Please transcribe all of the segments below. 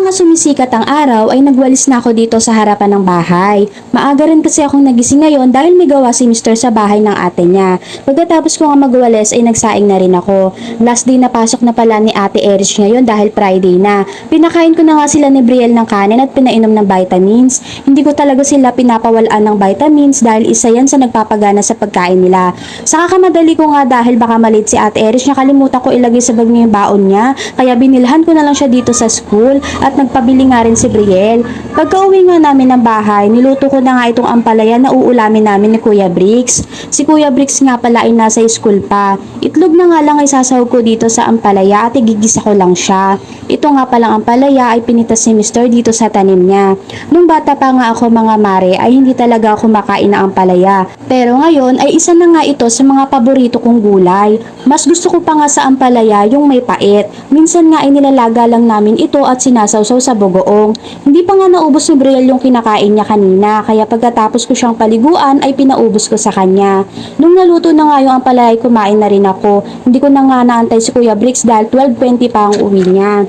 nga sumisikat ang araw ay nagwalis na ako dito sa harapan ng bahay. Maaga rin kasi akong nagising ngayon dahil may gawa si Mr. sa bahay ng ate niya. Pagkatapos ko nga magwalis ay nagsaing na rin ako. Last day na pasok na pala ni ate Erich ngayon dahil Friday na. Pinakain ko na nga sila ni Brielle ng kanin at pinainom ng vitamins. Hindi ko talaga sila pinapawalaan ng vitamins dahil isa yan sa nagpapagana sa pagkain nila. Saka kamadali ko nga dahil baka malit si ate Erich nakalimutan ko ilagay sa bag niya yung baon niya. Kaya binilhan ko na lang siya dito sa school at nagpabili nga rin si Brielle. Pagka uwi nga namin ng bahay, niluto ko na nga itong ampalaya na uulamin namin ni Kuya Briggs. Si Kuya Briggs nga pala ay nasa school pa. Itlog na nga lang ay sasahog ko dito sa ampalaya at igigisa ko lang siya. Ito nga palang ampalaya ay pinitas ni Mr. dito sa tanim niya. Nung bata pa nga ako mga mare ay hindi talaga ako makain ng ampalaya. Pero ngayon ay isa na nga ito sa mga paborito kong gulay. Mas gusto ko pa nga sa ampalaya yung may pait. Minsan nga ay nilalaga lang namin ito at sinasawsaw sa bugoong. Hindi pa nga naubos ni Brielle yung kinakain niya kanina kaya pagkatapos ko siyang paliguan ay pinaubos ko sa kanya. Nung naluto na nga yung ampalaya ay kumain na rin ako. Hindi ko na nga naantay si Kuya Bricks dahil 12.20 pa ang uwi niya.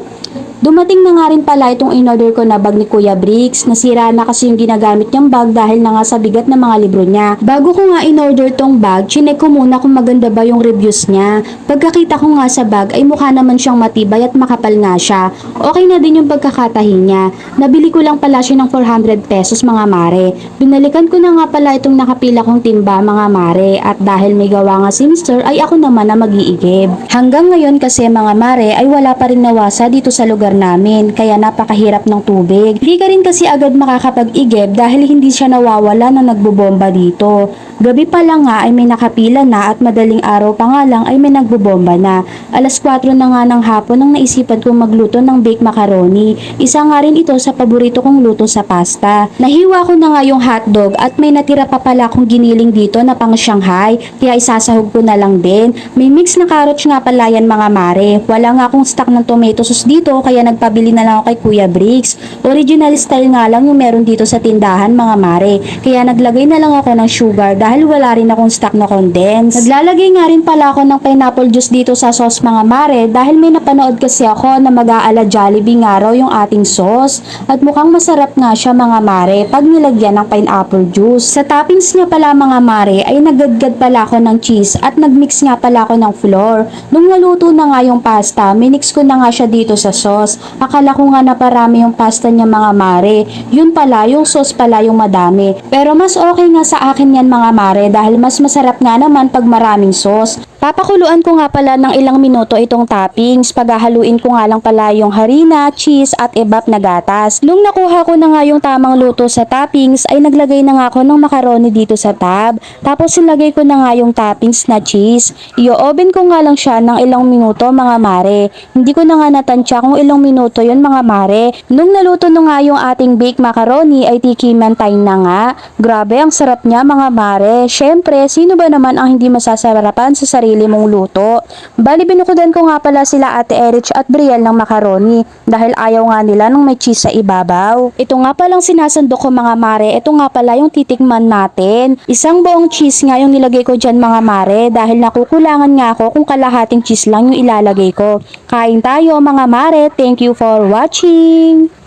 Dumating na nga rin pala itong in-order ko na bag ni Kuya Briggs. Nasira na kasi yung ginagamit niyang bag dahil na nga sa bigat ng mga libro niya. Bago ko nga in-order tong bag, chinek ko muna kung maganda ba yung reviews niya. Pagkakita ko nga sa bag ay mukha naman siyang matibay at makapal nga siya. Okay na din yung pagkakatahi niya. Nabili ko lang pala siya ng 400 pesos mga mare. Binalikan ko na nga pala itong nakapila kong timba mga mare at dahil may gawa nga si Mr. ay ako naman na mag-iigib. Hanggang ngayon kasi mga mare ay wala pa rin nawasa dito sa lugar namin kaya napakahirap ng tubig. Hindi ka rin kasi agad makakapag-igib dahil hindi siya nawawala na nagbobomba dito. Gabi pa lang nga ay may nakapila na at madaling araw pa nga lang ay may nagbobomba na. Alas 4 na nga ng hapon nang naisipan kong magluto ng baked macaroni. Isa nga rin ito sa paborito kong luto sa pasta. Nahiwa ko na nga yung hotdog at may natira pa pala akong giniling dito na pang Shanghai kaya isasahog ko na lang din. May mix na carrots nga pala yan mga mare. Wala nga akong stock ng tomato sauce dito kaya nagpabili na lang ako kay Kuya Briggs. Original style nga lang yung meron dito sa tindahan mga mare. Kaya naglagay na lang ako ng sugar dahil wala rin akong stock na condense. Naglalagay nga rin pala ako ng pineapple juice dito sa sauce mga mare dahil may napanood kasi ako na mag-aala Jollibee nga raw yung ating sauce. At mukhang masarap nga siya mga mare pag nilagyan ng pineapple juice. Sa toppings niya pala mga mare ay nagadgad pala ako ng cheese at nagmix nga pala ako ng flour. Nung naluto na nga yung pasta, minix ko na nga siya dito sa sauce. Akala ko nga na parami yung pasta niya mga mare. Yun pala, yung sauce pala yung madami. Pero mas okay nga sa akin yan mga mare dahil mas masarap nga naman pag maraming sauce. Papakuluan ko nga pala ng ilang minuto itong toppings. Paghahaluin ko nga lang pala yung harina, cheese at ebap na gatas. Nung nakuha ko na nga yung tamang luto sa toppings ay naglagay na nga ako ng macaroni dito sa tab. Tapos ilagay ko na nga yung toppings na cheese. I-oven ko nga lang siya ng ilang minuto mga mare. Hindi ko na nga natansya kung ilang minuto yun mga mare. Nung naluto na nga yung ating baked macaroni ay tikiman time na nga. Grabe ang sarap niya mga mare. Syempre, sino ba naman ang hindi masasarapan sa sarili mong luto? Bali binukudan ko nga pala sila Ate Erich at Brielle ng macaroni dahil ayaw nga nila nung may cheese sa ibabaw. Ito nga palang sinasando ko mga mare. Ito nga pala yung titikman natin. Isang buong cheese nga yung nilagay ko dyan mga mare dahil nakukulangan nga ako kung kalahating cheese lang yung ilalagay ko. Kain tayo mga mare. Thank you for watching!